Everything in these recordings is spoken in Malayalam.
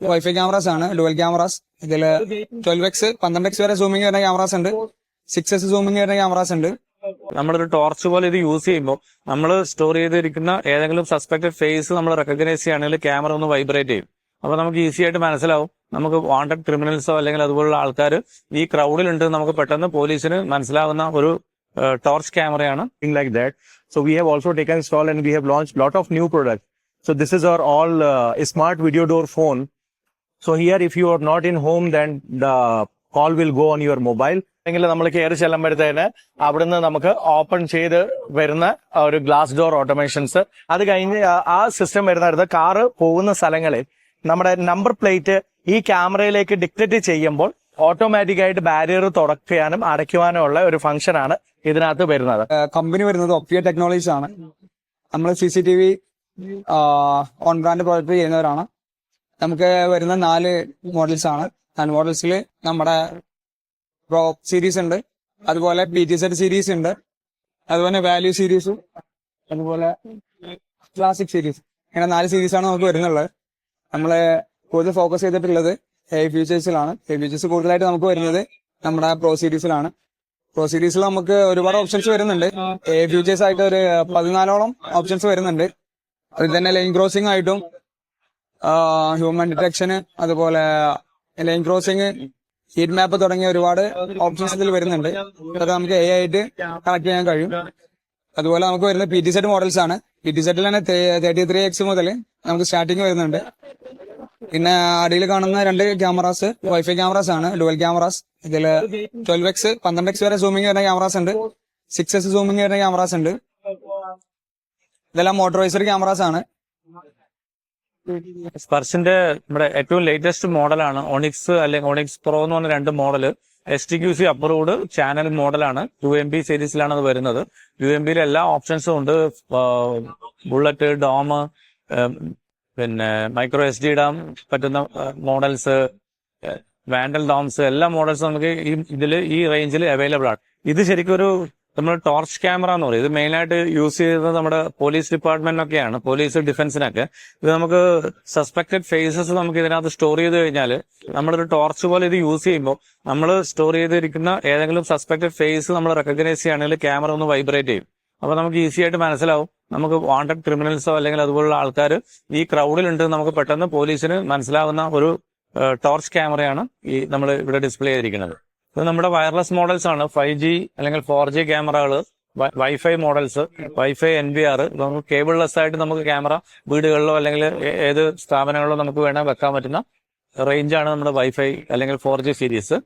വൈഫൈ ക്യാമറാസ് ആണ് ഡുവൽ ക്യാമറാസ് ഇതിൽ ട്വൽവ് എക്സ് പന്ത്രണ്ട് എക്സ് വരെ സൂമിംഗ് വരുന്ന ക്യാമറാസ് ഉണ്ട്. സിക്സ് എക്സ് സൂമിംഗ് വരുന്ന ക്യാമറാസ് ഉണ്ട്. നമ്മളൊരു ടോർച്ച് പോലെ ഇത് യൂസ് ചെയ്യുമ്പോൾ നമ്മൾ സ്റ്റോർ ചെയ്തിരിക്കുന്ന ഏതെങ്കിലും സസ്പെക്റ്റഡ് ഫേസ് നമ്മൾ റെക്കഗ്നൈസ് ചെയ്യുകയാണെങ്കിൽ ക്യാമറ ഒന്ന് വൈബ്രേറ്റ് ചെയ്യും. അപ്പൊ നമുക്ക് ഈസി ആയിട്ട് മനസ്സിലാവും. നമുക്ക് വാണ്ടഡ് ക്രിമിനൽസോ അല്ലെങ്കിൽ അതുപോലുള്ള ആൾക്കാർ ഈ ക്രൗഡിലുണ്ട് നമുക്ക് പെട്ടെന്ന് പോലീസിന് മനസ്സിലാവുന്ന ഒരു ടോർച്ച് ക്യാമറയാണ് like that so we have also taken stall and we have launch lot of new product so this is our all smart video door video door here if you are not in home then the call will go on your mobile your mobile. എങ്കിൽ നമ്മൾ കയറി ചെല്ലുമ്പോഴത്തേന് അവിടുന്ന് നമുക്ക് ഓപ്പൺ ചെയ്ത് വരുന്ന ഒരു ഗ്ലാസ് ഡോർ ഓട്ടോമേഷൻസ് അത് കഴിഞ്ഞ് ആ- സിസ്റ്റം സിസ്റ്റം വരുന്നിടത്ത് കാറ് പോകുന്ന സ്ഥലങ്ങളിൽ നമ്മുടെ നമ്പർ പ്ലേറ്റ് ഈ ക്യാമറയിലേക്ക് ഡിക്റ്റേറ്റ് ചെയ്യുമ്പോൾ ഓട്ടോമാറ്റിക് ആയിട്ട് ബാരിയർ തുറക്കാനും അടയ്ക്കുവാനും ഉള്ള ഒരു ഫംഗ്ഷൻ ആണ് ഇതിനകത്ത് വരുന്നത്. കമ്പനി വരുന്നത് ഒപ്പിയ ടെക്നോളജീസ് ആണ്. നമ്മൾ C C T V on brand project ചെയ്യുന്നവരാണ്. നമുക്ക് വരുന്ന നാല് മോഡൽസ് ആണ്. നാല് മോഡൽസിൽ നമ്മുടെ പ്രോ സീരീസ് ഉണ്ട്. അതുപോലെ പി ടി സെറ്റ് സീരീസ് ഉണ്ട്. അതുപോലെ വാല്യൂ സീരീസും അതുപോലെ ക്ലാസിക് സീരീസ് ഇങ്ങനെ നാല് സീരീസ് ആണ് നമുക്ക് വരുന്നുള്ളത്. നമ്മൾ കൂടുതൽ ഫോക്കസ് ചെയ്തിട്ടുള്ളത് എ ഫ്യൂച്ചേഴ്സിലാണ് എ ഫ്യൂച്ചേഴ്സ് കൂടുതലായിട്ട് നമുക്ക് വരുന്നത് നമ്മുടെ പ്രോ സീരീസിലാണ് പ്രോ സീരീസിൽ നമുക്ക് ഒരുപാട് ഓപ്ഷൻസ് വരുന്നുണ്ട്. എ ഫ്യൂച്ചേഴ്സ് ആയിട്ട് ഒരു പതിനാലോളം ഓപ്ഷൻസ് വരുന്നുണ്ട്. അതിൽ തന്നെ ലൈൻ ക്രോസിംഗ് ആയിട്ടും ഹ്യൂമൻ ഡിറ്റക്ഷന് അതുപോലെ ലൈൻ ക്രോസിംഗ് ഹീറ്റ് മാപ്പ് തുടങ്ങിയ ഒരുപാട് ഓപ്ഷൻസ് ഇതിൽ വരുന്നുണ്ട്. അതൊക്കെ നമുക്ക് എ ആയിട്ട് കണക്ട് ചെയ്യാൻ കഴിയും. അതുപോലെ നമുക്ക് വരുന്ന പി ടി സെറ്റ് മോഡൽസ് ആണ്. പി ടി സെറ്റിൽ തന്നെ തേർട്ടി ത്രീ എക്സ് മുതൽ നമുക്ക് സ്റ്റാർട്ടിങ് വരുന്നുണ്ട്. പിന്നെ അടിയിൽ കാണുന്ന രണ്ട് ക്യാമറാസ് വൈഫൈ ക്യാമറാസ് ആണ് ഡുവൽ ക്യാമറാസ് ഇതിൽ ട്വൽവ് എക്സ് പന്ത്രണ്ട് എക്സ് വരെ സൂമിങ് വരുന്ന ക്യാമറാസ് ഉണ്ട്. സിക്സ് എക്സ് സൂമിങ് വരുന്ന ക്യാമറാസ് ഉണ്ട്. ഇതെല്ലാം മോട്ടോറൈസർ ക്യാമറാസ് ആണ്. സ്പർശിന്റെ നമ്മുടെ ഏറ്റവും ലേറ്റസ്റ്റ് മോഡലാണ് ഒണിക്സ് അല്ലെങ്കിൽ ഒണിക്സ് പ്രോ എന്ന് പറഞ്ഞ രണ്ട് model. S T Q C approved channel മോഡലാണ്. യു എം ബി സീരീസിലാണ് അത് വരുന്നത്. യു എം ബിയിൽ എല്ലാ ഓപ്ഷൻസും ഉണ്ട്. ബുള്ളറ്റ് ഡോം പിന്നെ മൈക്രോ എസ് ഡി ഇടാൻ പറ്റുന്ന മോഡൽസ് വാൻഡൽ ഡോംസ് എല്ലാ മോഡൽസും നമുക്ക് ഈ ഇതിൽ ഈ റേഞ്ചിൽ അവൈലബിൾ ആണ്. ഇത് ശരിക്കും ഒരു നമ്മൾ ടോർച്ച് ക്യാമറ എന്ന് പറയും. ഇത് മെയിനായിട്ട് യൂസ് ചെയ്യുന്നത് നമ്മുടെ പോലീസ് ഡിപ്പാർട്ട്മെന്റിനൊക്കെയാണ് പോലീസ് ഡിഫൻസിനൊക്കെ ഇത് നമുക്ക് സസ്പെക്റ്റഡ് ഫേസസ് നമുക്ക് ഇതിനകത്ത് സ്റ്റോർ ചെയ്ത് കഴിഞ്ഞാൽ നമ്മളൊരു ടോർച്ച് പോലെ ഇത് യൂസ് ചെയ്യുമ്പോൾ നമ്മൾ സ്റ്റോർ ചെയ്തിരിക്കുന്ന ഏതെങ്കിലും സസ്പെക്റ്റഡ് ഫേസ് നമ്മൾ റെക്കഗ്നൈസ് ചെയ്യുകയാണെങ്കിൽ ക്യാമറ ഒന്ന് വൈബ്രേറ്റ് ചെയ്യും. അപ്പൊ നമുക്ക് ഈസി ആയിട്ട് മനസ്സിലാവും. നമുക്ക് വാണ്ടഡ് ക്രിമിനൽസോ അല്ലെങ്കിൽ അതുപോലുള്ള ആൾക്കാർ ഈ ക്രൗഡിലുണ്ട് നമുക്ക് പെട്ടെന്ന് പോലീസിന് മനസ്സിലാവുന്ന ഒരു ടോർച്ച് ക്യാമറയാണ് ഈ നമ്മൾ ഇവിടെ ഡിസ്പ്ലേ ചെയ്തിരിക്കുന്നത്. ഇത് നമ്മുടെ വയർലെസ് മോഡൽസ് ആണ്. ഫൈവ് ജി അല്ലെങ്കിൽ ഫോർ ജി ക്യാമറകൾ WiFi models WiFi N V R നമുക്ക് കേബിൾലെസ് ആയിട്ട് നമുക്ക് ക്യാമറ വീടുകളിലോ അല്ലെങ്കിൽ ഏത് സ്ഥാപനങ്ങളിലോ നമുക്ക് വേണേൽ വെക്കാൻ പറ്റുന്ന റേഞ്ച് ആണ് നമ്മുടെ വൈഫൈ അല്ലെങ്കിൽ ഫോർ ജി സീരീസ്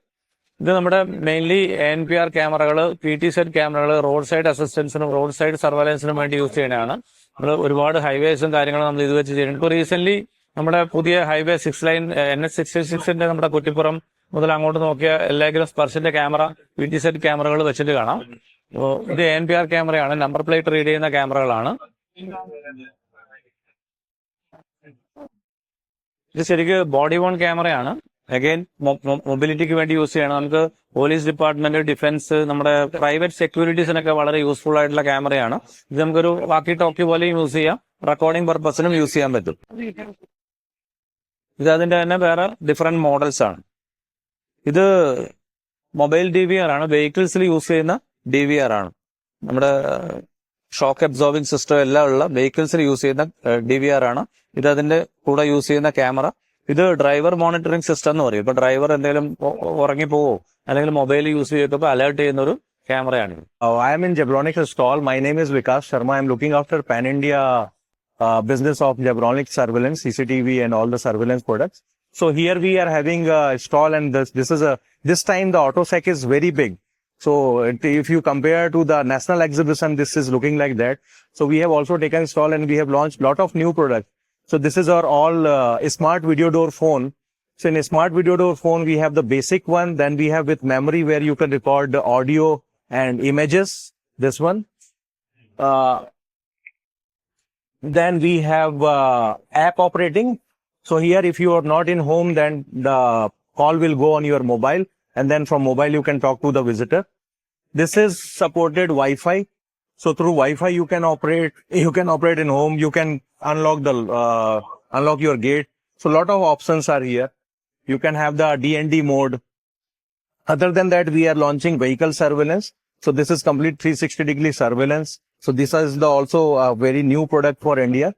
ഇത് നമ്മുടെ മെയിൻലി എൻ പി ആർ ക്യാമറകൾ പി ടി സെറ്റ് ക്യാമറകൾ റോഡ് സൈഡ് അസിസ്റ്റൻസിനും റോഡ് സൈഡ് സർവൈലൻസിനും വേണ്ടി യൂസ് ചെയ്യണതാണ് നമ്മൾ ഒരുപാട് ഹൈവേസും കാര്യങ്ങളും നമ്മൾ ഇത് വെച്ച് ചെയ്യുന്നുണ്ട്. ഇപ്പോൾ റീസെന്റ് നമ്മുടെ പുതിയ highway six lane N S sixty സിക്സിന്റെ നമ്മുടെ കുറ്റിപ്പുറം മുതൽ അങ്ങോട്ട് നോക്കിയ എല്ലാത്തിലും സ്പർശിന്റെ ക്യാമറ പി ടി സെറ്റ് ക്യാമറകൾ വെച്ചിട്ട് കാണാം. അപ്പോൾ ഇത് എൻ പി ആർ ക്യാമറയാണ്. നമ്പർ പ്ലേറ്റ് റീഡ് ചെയ്യുന്ന ക്യാമറകളാണ്. ഇത് ശരിക്കും ബോഡി വോൺ ക്യാമറയാണ്. അഗൈൻ മൊബിലിറ്റിക്ക് വേണ്ടി യൂസ് ചെയ്യണം. നമുക്ക് പോലീസ് ഡിപ്പാർട്ട്മെന്റ് ഡിഫൻസ് നമ്മുടെ പ്രൈവറ്റ് സെക്യൂരിറ്റീസിനൊക്കെ വളരെ യൂസ്ഫുൾ ആയിട്ടുള്ള ക്യാമറയാണ്. ഇത് നമുക്കൊരു വാക്കി ടോക്കി പോലെയും യൂസ് ചെയ്യാം. റെക്കോർഡിംഗ് പർപ്പസിനും യൂസ് ചെയ്യാൻ പറ്റും. ഇത് അതിന്റെ തന്നെ വേറെ ഡിഫറെന്റ് മോഡൽസ് ആണ്. ഇത് മൊബൈൽ ഡി വി ആർ ആണ് വെഹിക്കിൾസിൽ യൂസ് ചെയ്യുന്ന ഡി വി ആർ ആണ് നമ്മുടെ ഷോക്ക് അബ്സോർബിംഗ് സിസ്റ്റം എല്ലാം ഉള്ള വെഹിക്കിൾസിൽ യൂസ് ചെയ്യുന്ന ഡി വി ആർ ആണ് ഇത് അതിന്റെ കൂടെ യൂസ് ചെയ്യുന്ന ക്യാമറ. ഇത് ഡ്രൈവർ മോണിറ്ററിംഗ് സിസ്റ്റം എന്ന് പറയും. ഇപ്പൊ ഡ്രൈവർ എന്തെങ്കിലും ഉറങ്ങി പോവോ അല്ലെങ്കിൽ മൊബൈൽ യൂസ് ചെയ്തപ്പോൾ അലേർട്ട് ചെയ്യുന്ന ഒരു ക്യാമറയാണ്. Uh, I am my name is Vikas Sharma. I am looking after pan India business of uh, business C C T V and all the surveillance products. So here we are having a stall, and this this is a this time the AutoSec is very big. So if you compare to the national exhibition, this is looking like that. So we have also taken stall and we have launched lot of new products. So this is our all uh, smart video door phone. So in a smart video door phone, we have the basic one. Then we have with memory where you can record the audio and images. This one. Uh, then we have uh, app operating. So here, if you are not in home, then the call will go on your mobile, and then from mobile you can talk to the visitor. This is supported Wi-Fi. So through Wi-Fi you can operate. You can operate in home. You can unlock the uh, unlock your gate. So a lot of options are here. You can have the DND mode. Other than that, we are launching vehicle surveillance. So this is complete 360 degree surveillance. So this is the also a very new product for India.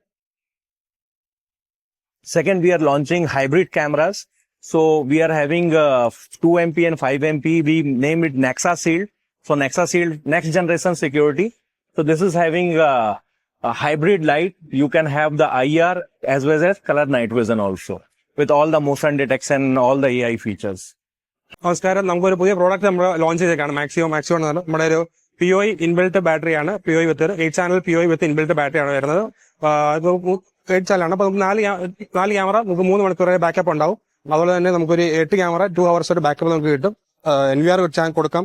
Second, we are launching hybrid cameras. So we are having uh, 2 MP and 5 MP. We name it Nexa Shield. So Nexa Shield, next generation security. So this is having uh, a hybrid light. You can have the IR as well as color night vision also with all the motion detection, all the AI features. നമസ്കാരം നമുക്കൊരു പുതിയ പ്രോഡക്റ്റ് നമ്മൾ ലോഞ്ച് ചെയ്തേക്കാണ് മാക്സിമോ മാക്സിമോ എന്ന് പറഞ്ഞാൽ നമ്മുടെ ഒരു പി ഒ ഇൻബിൽറ്റ് ബാറ്ററിയാണ് P O with eight channel P O with inbuilt ബാറ്ററിയാണ് വരുന്നത് ചാനലാണ് അപ്പൊ നമുക്ക് നാല് നാല് ക്യാമറ നമുക്ക് മൂന്ന് മണിക്കൂർ വരെ ബാക്കപ്പ് ഉണ്ടാവും. അതുപോലെ തന്നെ നമുക്കൊരു എട്ട് ക്യാമറ ടു ഹവേഴ്സ് ഒരു ബാക്കപ്പ് നമുക്ക് കിട്ടും. എൻ വി ആർ വെച്ചാൽ കൊടുക്കാം.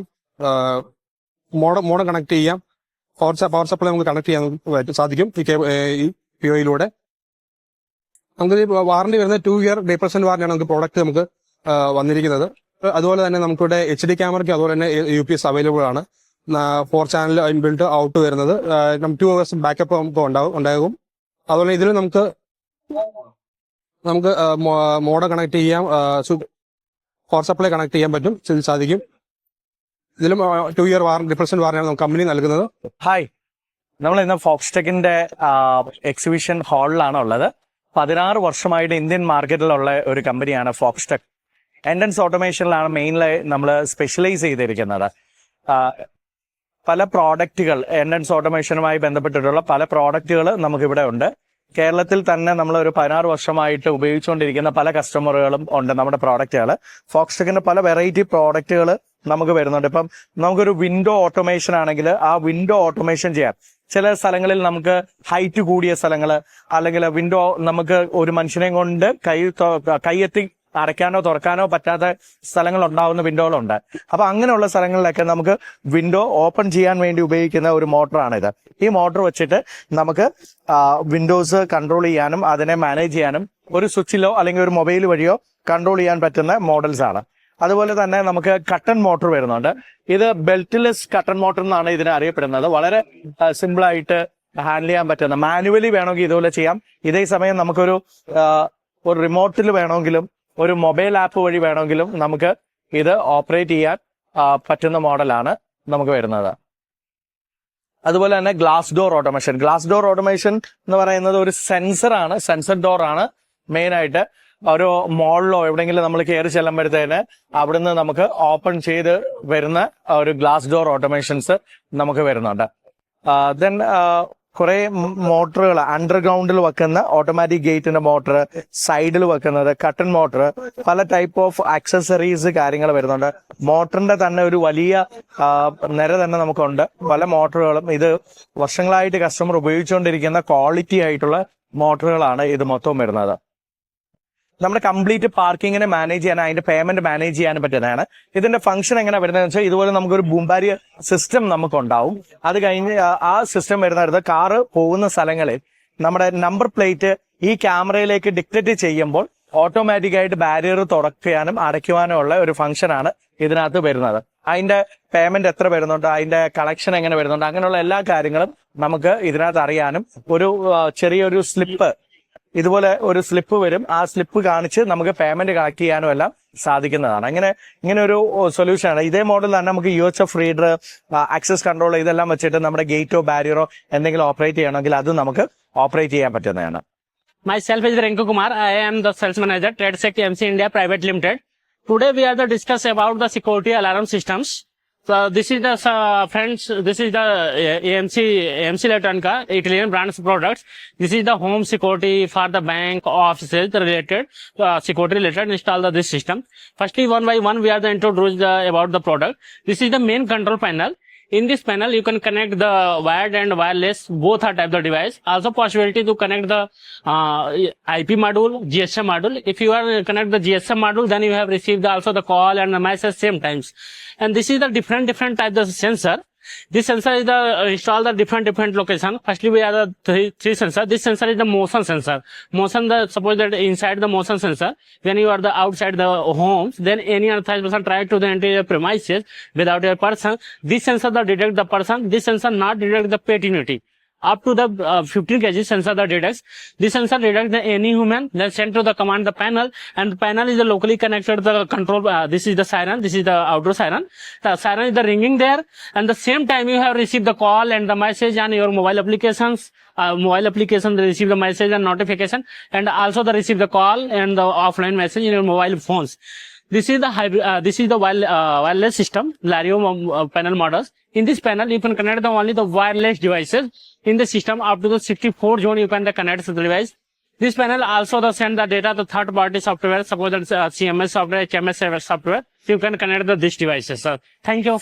മോഡ മോഡം കണക്ട് ചെയ്യാം. പവർ പവർ സപ്ലൈ നമുക്ക് കണക്ട് ചെയ്യാൻ സാധിക്കും ഈ ഈ പി ഒയിലൂടെ നമുക്ക് വാറണ്ടി വരുന്ന ടു ഇയർ റീപ്രസെന്റ് വാറണ്ടിയാണ് നമുക്ക് പ്രോഡക്റ്റ് നമുക്ക് വന്നിരിക്കുന്നത്. അതുപോലെ തന്നെ നമുക്കിവിടെ എച്ച് ഡി ക്യാമറയ്ക്ക് അതുപോലെ തന്നെ യു പി എസ് അവൈലബിൾ ആണ്. ഫോർ ചാനൽ ഇൻബിൽട്ട് ഔട്ട് വരുന്നത്. ടു അവേഴ്സ് ബാക്കപ്പ് നമുക്ക് ഉണ്ടാകും ഉണ്ടാകും. അതുപോലെ ഇതിൽ നമുക്ക് നമുക്ക് മോഡ കണക്ട് ചെയ്യാം പവർ സപ്ലൈ കണക്ട് ചെയ്യാൻ പറ്റും സാധിക്കും. ഇതിലും ടു ഇയർ വാറണ്ടി റിപ്രസെന്റ് വാറണ്ടിയാണ് കമ്പനി നൽകുന്നത്. ഹായ് നമ്മൾ ഇന്ന് ഫോക്സ് ടെക്കിന്റെ എക്സിബിഷൻ ഹാളിലാണ് ഉള്ളത്. പതിനാറ് വർഷമായിട്ട് ഇന്ത്യൻ മാർക്കറ്റിലുള്ള ഒരു കമ്പനിയാണ് ഫോക്സ് ടെക് എൻഡൻസ് ഓട്ടോമേഷനിലാണ് മെയിൻലി നമ്മൾ സ്പെഷ്യലൈസ് ചെയ്തിരിക്കുന്നത് പല പ്രോഡക്റ്റുകൾ എൻഡൻസ് ഓട്ടോമേഷനുമായി ബന്ധപ്പെട്ടിട്ടുള്ള പല പ്രോഡക്റ്റുകൾ നമുക്കിവിടെ ഉണ്ട്. കേരളത്തിൽ തന്നെ നമ്മൾ ഒരു പതിനാറ് വർഷമായിട്ട് ഉപയോഗിച്ചുകൊണ്ടിരിക്കുന്ന പല കസ്റ്റമറുകളും ഉണ്ട് നമ്മുടെ പ്രോഡക്റ്റുകൾ. ഫോക്സ്ടെക്കിന്റെ പല വെറൈറ്റി പ്രോഡക്റ്റുകൾ നമുക്ക് വരുന്നുണ്ട്. ഇപ്പം നമുക്കൊരു വിൻഡോ ഓട്ടോമേഷൻ ആണെങ്കിൽ ആ വിൻഡോ ഓട്ടോമേഷൻ ചെയ്യാം ചില സ്ഥലങ്ങളിൽ നമുക്ക് ഹൈറ്റ് കൂടിയ സ്ഥലങ്ങൾ അല്ലെങ്കിൽ വിൻഡോ നമുക്ക് ഒരു മനുഷ്യനെ കൊണ്ട് കൈ കൈയെത്തി അടയ്ക്കാനോ തുറക്കാനോ പറ്റാത്ത സ്ഥലങ്ങൾ ഉണ്ടാവുന്ന വിൻഡോകളുണ്ട്. അപ്പൊ അങ്ങനെയുള്ള സ്ഥലങ്ങളിലൊക്കെ നമുക്ക് വിൻഡോ ഓപ്പൺ ചെയ്യാൻ വേണ്ടി ഉപയോഗിക്കുന്ന ഒരു മോട്ടറാണ് ഇത് ഈ മോട്ടർ വെച്ചിട്ട് നമുക്ക് വിൻഡോസ് കൺട്രോൾ ചെയ്യാനും അതിനെ മാനേജ് ചെയ്യാനും ഒരു സ്വിച്ചിലോ അല്ലെങ്കിൽ ഒരു മൊബൈൽ വഴിയോ കൺട്രോൾ ചെയ്യാൻ പറ്റുന്ന മോഡൽസ് ആണ്. അതുപോലെ തന്നെ നമുക്ക് കട്ടൺ മോട്ടോർ വരുന്നുണ്ട്. ഇത് ബെൽറ്റ്ലെസ് കട്ടൺ മോട്ടർ എന്നാണ് ഇതിനെ അറിയപ്പെടുന്നത്. വളരെ സിമ്പിൾ ആയിട്ട് ഹാൻഡിൽ ചെയ്യാൻ പറ്റുന്ന മാനുവലി വേണമെങ്കിൽ ഇതുപോലെ ചെയ്യാം. ഇതേ സമയം നമുക്കൊരു ഒരു റിമോട്ടിൽ വേണമെങ്കിലും ഒരു മൊബൈൽ ആപ്പ് വഴി വേണമെങ്കിലും നമുക്ക് ഇത് ഓപ്പറേറ്റ് ചെയ്യാൻ പറ്റുന്ന മോഡലാണ് നമുക്ക് വരുന്നത്. അതുപോലെ തന്നെ glass door automation. Glass door automation എന്ന് പറയുന്നത് ഒരു സെൻസർ ആണ് സെൻസർ ഡോർ ആണ് മെയിൻ ആയിട്ട് ഒരു മോളിലോ എവിടെയെങ്കിലും നമ്മൾ കയറി ചെല്ലുമ്പോഴത്തേന് അവിടുന്ന് നമുക്ക് ഓപ്പൺ ചെയ്ത് വരുന്ന ഒരു ഗ്ലാസ് ഡോർ ഓട്ടോമേഷൻസ് നമുക്ക് വരുന്നുണ്ട്. ദെൻ കുറെ മോട്ടറുകൾ അണ്ടർഗ്രൗണ്ടിൽ വെക്കുന്ന ഓട്ടോമാറ്റിക് ഗേറ്റിന്റെ മോട്ടർ സൈഡിൽ വെക്കുന്നത് കട്ടൺ മോട്ടർ പല ടൈപ്പ് ഓഫ് ആക്സസറീസ് കാര്യങ്ങൾ വരുന്നുണ്ട്. മോട്ടറിന്റെ തന്നെ ഒരു വലിയ നിര തന്നെ നമുക്കുണ്ട്. പല മോട്ടറുകളും ഇത് വർഷങ്ങളായിട്ട് കസ്റ്റമർ ഉപയോഗിച്ചുകൊണ്ടിരിക്കുന്ന ക്വാളിറ്റി ആയിട്ടുള്ള മോട്ടറുകളാണ് ഇത് മൊത്തം വരുന്നത്. നമ്മുടെ കംപ്ലീറ്റ് പാർക്കിങ്ങിനെ മാനേജ് ചെയ്യാൻ അതിന്റെ പേയ്മെന്റ് മാനേജ് ചെയ്യാനും പറ്റുന്നതാണ്. ഇതിന്റെ ഫംഗ്ഷൻ എങ്ങനെ വരുന്നതെന്ന് വെച്ചാൽ ഇതുപോലെ നമുക്കൊരു ബൂംബാരി സിസ്റ്റം നമുക്ക് ഉണ്ടാവും അത് കഴിഞ്ഞ് ആ- സിസ്റ്റം വരുന്നിടത്ത് കാറ് പോകുന്ന സ്ഥലങ്ങളിൽ നമ്മുടെ നമ്പർ പ്ലേറ്റ് ഈ ക്യാമറയിലേക്ക് ഡിക്റ്റേറ്റ് ചെയ്യുമ്പോൾ ഓട്ടോമാറ്റിക് ആയിട്ട് ബാരിയർ തുറക്കാനും അടയ്ക്കുവാനും ഉള്ള ഒരു ഫംഗ്ഷൻ ആണ് ഇതിനകത്ത് വരുന്നത്. അതിന്റെ പേയ്മെന്റ് എത്ര വരുന്നുണ്ട് അതിന്റെ കളക്ഷൻ എങ്ങനെ വരുന്നുണ്ട് അങ്ങനെയുള്ള എല്ലാ കാര്യങ്ങളും നമുക്ക് ഇതിനകത്ത് അറിയാനും ഒരു ചെറിയൊരു സ്ലിപ്പ് ഇതുപോലെ ഒരു സ്ലിപ്പ് വരും. ആ സ്ലിപ്പ് കാണിച്ച് നമുക്ക് പേയ്മെന്റ് കളക്ട് ചെയ്യാനും എല്ലാം സാധിക്കുന്നതാണ്. അങ്ങനെ ഇങ്ങനെ ഒരു സൊല്യൂഷൻ ആണ്. ഇതേ മോഡൽ തന്നെ നമുക്ക് U H F reader access control ഇതെല്ലാം വെച്ചിട്ട് നമ്മുടെ ഗേറ്റോ ബാരിയറോ എന്തെങ്കിലും ഓപ്പറേറ്റ് ചെയ്യണമെങ്കിൽ അത് നമുക്ക് ഓപ്പറേറ്റ് ചെയ്യാൻ പറ്റുന്നതാണ്. Myself is Rangu Kumar I am the sales manager Trade Sect M C India private limited today we are the discuss about the security alarm systems. So this is the uh, friends. This is the uh, AMC AMC Electronica Italian brands products. This is the home security for the bank offices related uh, security related install the this system. Firstly, one by one we are to introduce the, about the product. This is the main control panel. In this panel, you can connect the wired and wireless, both are type of device. Also possibility to connect the uh, IP module, GSM module. If you are connect the GSM module, then you have received also the call and the message same times. And this is the different, different type of sensor. This sensor is the uh, install the different different location. Firstly, we have the three, three sensor. This sensor is the motion sensor. Motion the suppose that inside the motion sensor, when you are the outside the homes, then any other person try to the enter your premises without your person. This sensor the detect the person. This sensor not detect the pet. Up to the uh, 15 kg sensor the detects. This sensor detects the any human, then sent to the command the panel, and the panel is the locally connected to the control. Uh, this is the siren. This is the outdoor siren. The siren is the ringing there, and the same time you have received the call and the message on your mobile applications. Uh, mobile application they receive the message and notification, and also they receive the call and the offline message in your mobile phones. This is the hybrid, uh, this is the wire, uh, wireless system, Lario uh, panel models. In this panel, you can connect the only the wireless devices in the system up to the 64 zone. You can connect the device. This panel also the send the data to third party software, suppose that's uh, CMS software, HMS server software. You can connect the these devices. So thank you.